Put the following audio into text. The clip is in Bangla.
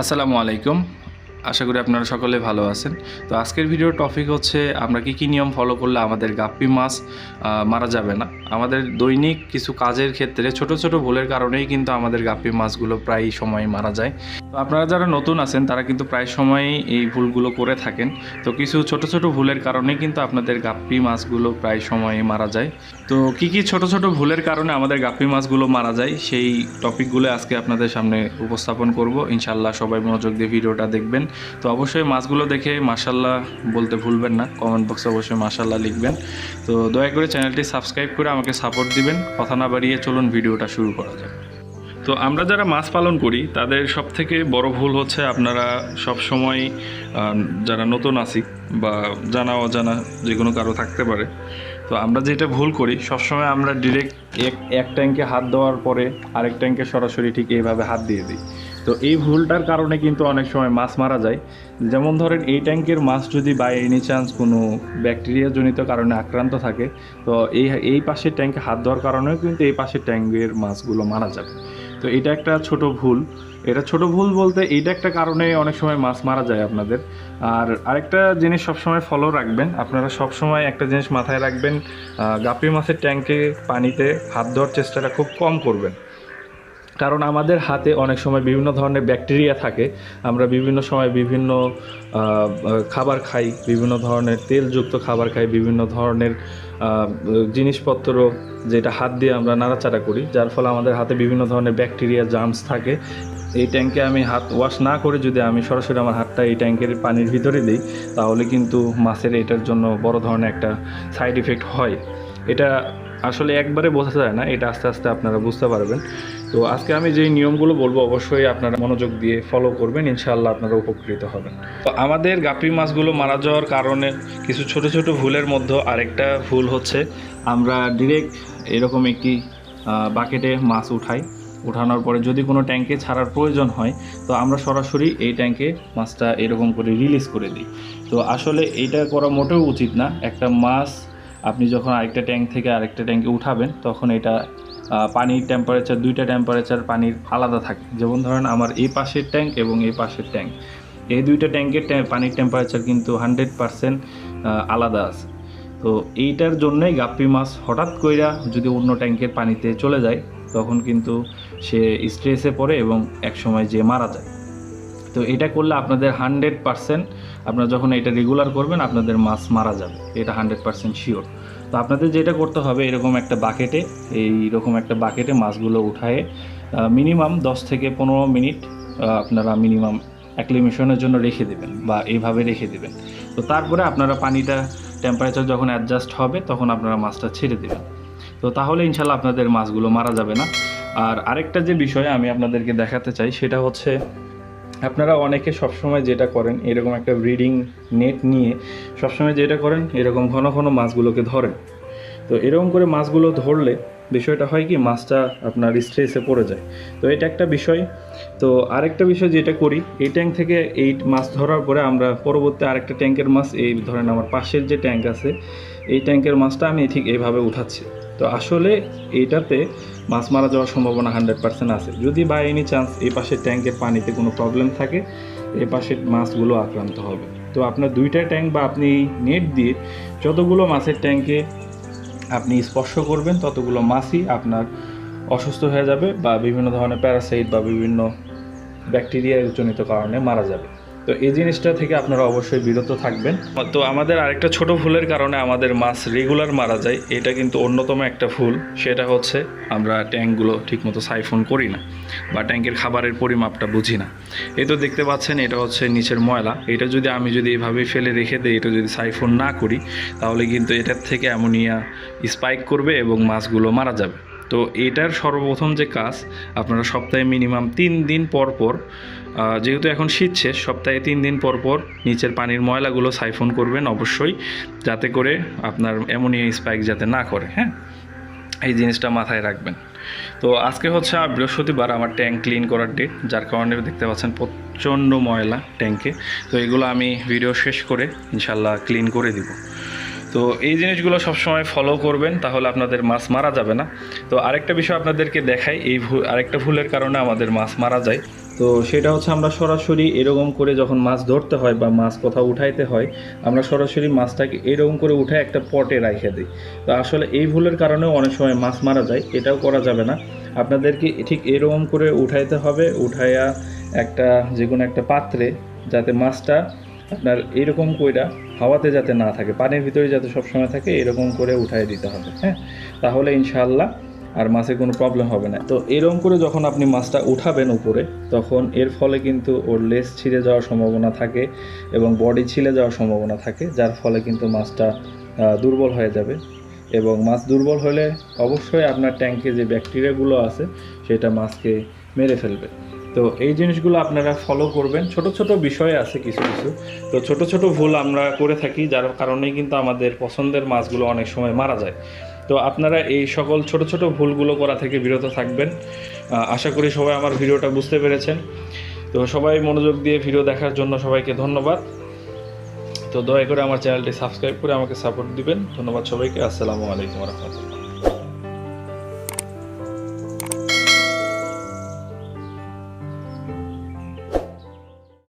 আসসালামু আলাইকুম। আশা করি আপনারা সকলে ভালো আছেন। তো আজকের ভিডিওর টপিক হচ্ছে, আমরা কি কী নিয়ম ফলো করলে আমাদের গাপ্পি মাছ মারা যাবে না? আমাদের দৈনিক কিছু কাজের ক্ষেত্রে ছোট ছোট ভুলের কারণেই কিন্তু আমাদের গাপ্পি মাছগুলো প্রায় সময় মারা যায়। তো আপনারা যারা নতুন আছেন, তারা কিন্তু প্রায় সময়ই এই ভুলগুলো করে থাকেন। তো কিছু ছোট ছোট ভুলের কারণেই কিন্তু আপনাদের গাপ্পি মাছগুলো প্রায় সময় মারা যায়। তো কি কি ছোট ছোট ভুলের কারণে আমাদের গাপ্পি মাছগুলো মারা যায়, সেই টপিকগুলো আজকে আপনাদের সামনে উপস্থাপন করব। ইনশাল্লাহ সবাই মনোযোগ দিয়ে ভিডিওটা দেখবেন। তো অবশ্যই মাছগুলো দেখে মাশাল্লাহ বলতে ভুলবেন না কমেন্ট বক্সে অবশ্যই মাশাল্লাহ লিখবেন। তো দয়া করে চ্যানেলটি সাবস্ক্রাইব করে আমাকে সাপোর্ট দিবেন। কথা না বাড়িয়ে চলুন ভিডিওটা শুরু করা যাক। তো আমরা যারা মাছ পালন করি, তাদের সব থেকে বড় ভুল হচ্ছে আপনারা সব সময় যারা নতুন আছি বা জানা অজানা যে কোনো কারও থাকতে পারে, তো আমরা যেটা ভুল করি, সবসময় আমরা ডিরেক্ট এক এক ট্যাঙ্কে হাত দেওয়ার পরে আরেক ট্যাঙ্কে সরাসরি ঠিক এইভাবে হাত দিয়ে দিই। তো এই ভুলটার কারণে কিন্তু অনেক সময় মাছ মারা যায়। যেমন ধরেন, এই ট্যাঙ্কের মাছ যদি বাই এনি চান্স কোনো ব্যাকটেরিয়াজনিত কারণে আক্রান্ত থাকে, তো এই এই পাশের ট্যাঙ্কে হাত দেওয়ার কারণেও কিন্তু এই পাশের ট্যাঙ্কের মাছগুলো মারা যাবে। তো এটা একটা ছোট ভুল। এটা ছোট ভুল বলতে এইটা একটা কারণে অনেক সময় মাছ মারা যায় আপনাদের। আর আরেকটা জিনিস সবসময় ফলো রাখবেন। আপনারা সবসময় একটা জিনিস মাথায় রাখবেন গাপ্পি মাছের ট্যাঙ্কে পানিতে হাত দেওয়ার চেষ্টাটা খুব কম করবেন। কারণ আমাদের হাতে অনেক সময় বিভিন্ন ধরনের ব্যাকটেরিয়া থাকে। আমরা বিভিন্ন সময় বিভিন্ন খাবার খাই, বিভিন্ন ধরনের তেলযুক্ত খাবার খাই, বিভিন্ন ধরনের জিনিসপত্র যেটা হাত দিয়ে আমরা নাড়াচাড়া করি, যার ফলে আমাদের হাতে বিভিন্ন ধরনের ব্যাকটেরিয়া জার্মস থাকে। এই ট্যাঙ্কে আমি হাত ওয়াশ না করে যদি আমি সরাসরি আমার হাতটা এই ট্যাঙ্কের পানির ভিতরে দিই, তাহলে কিন্তু মাছের এটার জন্য বড় ধরনের একটা সাইড ইফেক্ট হয়। এটা আসলে একবারে বোঝা যায় না, এটা আস্তে আস্তে আপনারা বুঝতে পারবেন। তো আজকে আমি যেই নিয়মগুলো বলব, অবশ্যই আপনারা মনোযোগ দিয়ে ফলো করবেন, ইনশাআল্লাহ আপনারা উপকৃত হবেন। তো আমাদের গাপি মাছগুলো মারা যাওয়ার কারণে কিছু ছোট ছোট ভুলের মধ্যে আরেকটা ভুল হচ্ছে। আমরা ডিরেক্ট এরকম একটি বাকেটে মাছ উঠাই। উঠানোর পরে যদি কোনো ট্যাঙ্কে ছাড়ার প্রয়োজন হয়, তো আমরা সরাসরি এই ট্যাঙ্কে মাছটা এরকম করে রিলিজ করে দিই। তো আসলে এইটা করা মোটেও উচিত না। একটা মাছ আপনি যখন আরেকটা ট্যাঙ্ক থেকে আরেকটা ট্যাঙ্কে উঠাবেন, তখন এটা পানির টেম্পারেচার দুইটা টেম্পারেচার পানির আলাদা থাকে। যেমন ধরেন আমার এই পাশের ট্যাঙ্ক এবং এই পাশের ট্যাঙ্ক। এই দুইটা ট্যাঙ্কের পানির টেম্পারেচার কিন্তু হান্ড্রেড পারসেন্ট আলাদা আছে। তো এইটার জন্যই গাপ্পি মাছ হঠাৎ কইরা যদি অন্য ট্যাঙ্কের পানিতে চলে যায়, তখন কিন্তু সে স্ট্রেসে পড়ে এবং একসময় যে মারা যায়। তো এটা করলে আপনাদের হান্ড্রেড পারসেন্ট আপনারা যখন এটা রেগুলার করবেন, আপনাদের মাছ মারা যাবে। এটা হান্ড্রেড পারসেন্ট শিওর তো আপনাদের যেটা করতে হবে, এরকম একটা বাকেটে এইরকম একটা বাকেটে মাছগুলো উঠায়ে মিনিমাম দশ থেকে পনেরো মিনিট আপনারা মিনিমাম অ্যাক্লিমেশনের জন্য রেখে দেবেন বা এইভাবে রেখে দেবেন। তো তারপরে আপনারা পানিটা টেম্পারেচার যখন অ্যাডজাস্ট হবে, তখন আপনারা মাছটা ছেড়ে দেবেন। তো তাহলে ইনশাল্লাহ আপনাদের মাছগুলো মারা যাবে না। আর আরেকটা যে বিষয় আমি আপনাদেরকে দেখাতে চাই, সেটা হচ্ছে আপনারা অনেকে সবসময় যেটা করেন, এরকম একটা ব্রিডিং নেট নিয়ে সবসময় যেটা করেন, এরকম ঘন ঘন মাছগুলোকে ধরেন। তো এরকম করে মাছগুলো ধরলে বিষয়টা হয় কি, মাছটা আপনার স্ট্রেসে পড়ে যায়। তো এটা একটা বিষয়। তো আরেকটা বিষয় যেটা করি, এই ট্যাঙ্ক থেকে এই মাছ ধরার পরে আমরা পরবর্তী আরেকটা ট্যাঙ্কের মাছ, এই ধরেন আমার পাশের যে ট্যাঙ্ক আছে, এই ট্যাঙ্কের মাছটা আমি ঠিক এইভাবে উঠাচ্ছি। তো আসলে এইটাতে মাছ মারা যাওয়ার সম্ভাবনা হান্ড্রেড পার্সেন্ট আছে। যদি বাই এনি চান্স এই পাশের ট্যাঙ্কের পানিতে কোনো প্রবলেম থাকে, এই পাশের মাছগুলো আক্রান্ত হবে। তো আপনার দুইটা ট্যাঙ্ক বা আপনি নেট দিয়ে যতগুলো মাছের ট্যাঙ্কে আপনি স্পর্শ করবেন, ততগুলো মাছই আপনার অসুস্থ হয়ে যাবে বা বিভিন্ন ধরনের প্যারাসাইট বা বিভিন্ন ব্যাকটেরিয়া জনিত কারণে মারা যাবে। তো এই জিনিসটা থেকে আপনারা অবশ্যই বিরত থাকবেন। তো আমাদের আরেকটা ছোট ভুলের কারণে আমাদের মাছ রেগুলার মারা যায়, এটা কিন্তু অন্যতম একটা ভুল। সেটা হচ্ছে আমরা ট্যাঙ্কগুলো ঠিকমতো সাইফোন করি না বা ট্যাঙ্কের খাবারের পরিমাপটা বুঝি না। এই তো দেখতে পাচ্ছেন, এটা হচ্ছে নিচের ময়লা। এটা যদি আমি যদি এভাবে ফেলে রেখে দিই, এটা যদি সাইফোন না করি, তাহলে কিন্তু এটার থেকে অ্যামোনিয়া স্পাইক করবে এবং মাছগুলো মারা যাবে। তো এটার সর্বপ্রথম যে কাজ, আপনারা সপ্তাহে মিনিমাম তিন দিন পর পর যেহেতু এখন শীত শেষ, সপ্তাহে তিন দিন পর পর নিচের পানির ময়লাগুলো সাইফোন করবেন অবশ্যই, যাতে করে আপনার অ্যামোনিয়া স্পাইক যাতে না করে হ্যাঁ? এই জিনিসটা মাথায় রাখবেন। তো আজকে হচ্ছে বৃহস্পতিবার আমার ট্যাঙ্ক ক্লিন করার ডেট, যার কারণে দেখতে পাচ্ছেন প্রচণ্ড ময়লা ট্যাঙ্কে। তো এগুলো আমি ভিডিও শেষ করে ইনশাল্লাহ ক্লিন করে দিব। তো এই জিনিসগুলো সবসময় ফলো করবেন, তাহলে আপনাদের মাছ মারা যাবে না। তো আরেকটা বিষয় আপনাদেরকে দেখাই, এই আরেকটা ভুলের কারণে আমাদের মাছ মারা যায়। তো সেটা হচ্ছে আমরা সরাসরি এরকম করে যখন মাছ ধরতে হয় বা মাছ কোথাও উঠাইতে হয়, আমরা সরাসরি মাছটাকে এরকম করে উঠে একটা পটে রাখে দিই। তো আসলে এই ভুলের কারণেও অনেক সময় মাছ মারা যায়, এটাও করা যাবে না। আপনাদেরকে ঠিক এরকম করে উঠাইতে হবে, উঠাইয়া একটা যে কোনো একটা পাত্রে যাতে মাছটা আপনার এরকম কইরা হাওয়াতে যাতে না থাকে, পানির ভিতরে যাতে সবসময় থাকে, এরকম করে উঠাই দিতে হবে হ্যাঁ? তাহলে ইনশাআল্লাহ আর মাছের কোনো প্রবলেম হবে না। তো এরম করে যখন আপনি মাছটা উঠাবেন উপরে, তখন এর ফলে কিন্তু ওর লেস ছিঁড়ে যাওয়ার সম্ভাবনা থাকে এবং বডি ছিঁড়ে যাওয়ার সম্ভাবনা থাকে, যার ফলে কিন্তু মাছটা দুর্বল হয়ে যাবে। এবং মাছ দুর্বল হলে অবশ্যই আপনার ট্যাঙ্কে যে ব্যাকটেরিয়াগুলো আছে, সেটা মাছকে মেরে ফেলবে। তো এই জিনিসগুলো আপনারা ফলো করবেন। ছোট ছোট বিষয় আছে কিছু কিছু। তো ছোট ছোট ভুল আমরা করে থাকি, যার কারণেই কিন্তু আমাদের পছন্দের মাছগুলো অনেক সময় মারা যায়। তো আপনারা এই সকল ছোট ছোট ভুলগুলো করা থেকে বিরত থাকবেন। আশা করি সবাই আমার ভিডিওটা বুঝতে পেরেছেন। তো সবাই মনোযোগ দিয়ে ভিডিও দেখার জন্য সবাইকে ধন্যবাদ। তো দয়া করে আমার চ্যানেলটি সাবস্ক্রাইব করে আমাকে সাপোর্ট দিবেন। ধন্যবাদ সবাইকে। আসসালামু আলাইকুম রহমতুল্লাহ।